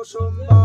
কুসুম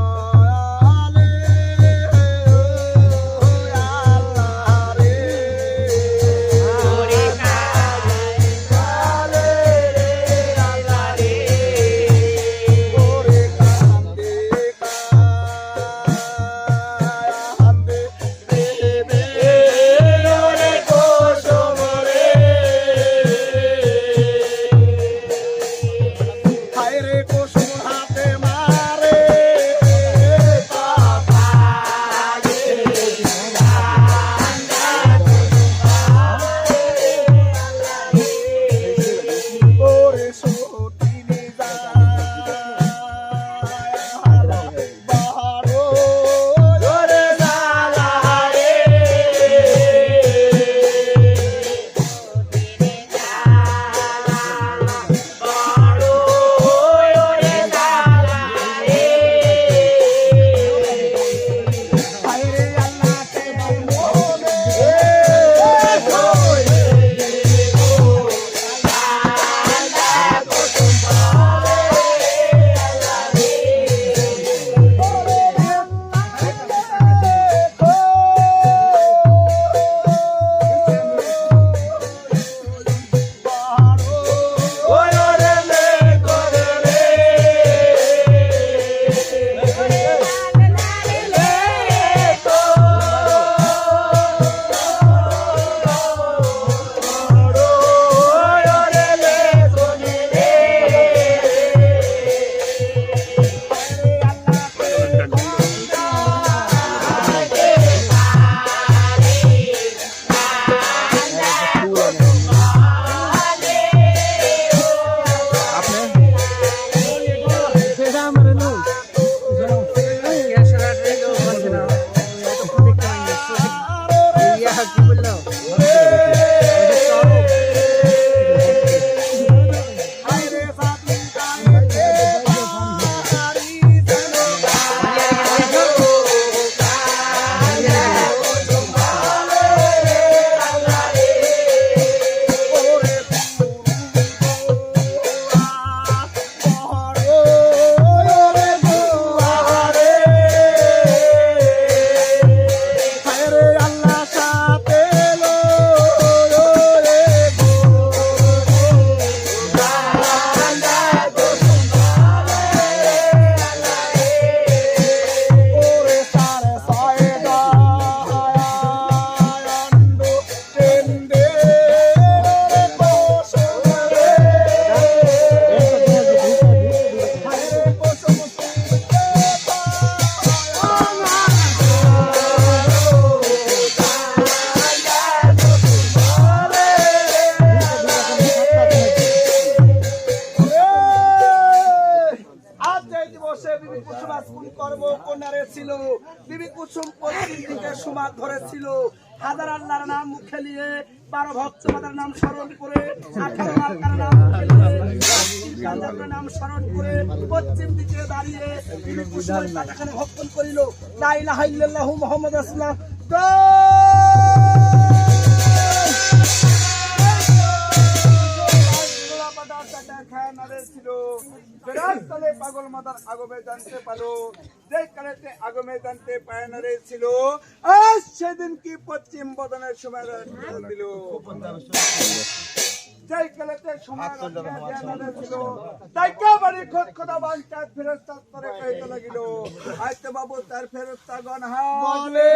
ছিল বিবি কুসুম পশ্চিম দিকে সুমাত ধরেছিল। হাজার আল্লাহর নাম মুখে নিয়ে বারো ভক্ত নাম স্মরণ করে নাম স্মরণ করে পশ্চিম দিকে দাঁড়িয়ে ভক্ষণ করিল। ইল্লাল্লাহু মুহাম্মাদ রাসূলুল্লাহ পাগল মাতার আগমে জানতে পারো যে কালেতে আগমে জানতে পায় না রে ছিল। আজ সেদিন কি পশ্চিম বদনের সময় দিল। যেই কালেতে সময় ছিল তাই বাড়ি খোদ খোদা বাঞ্চাত ফেরস্তা করে কইতে লাগিল। আইতে বাবু তার ফেরস্তা গণ হালে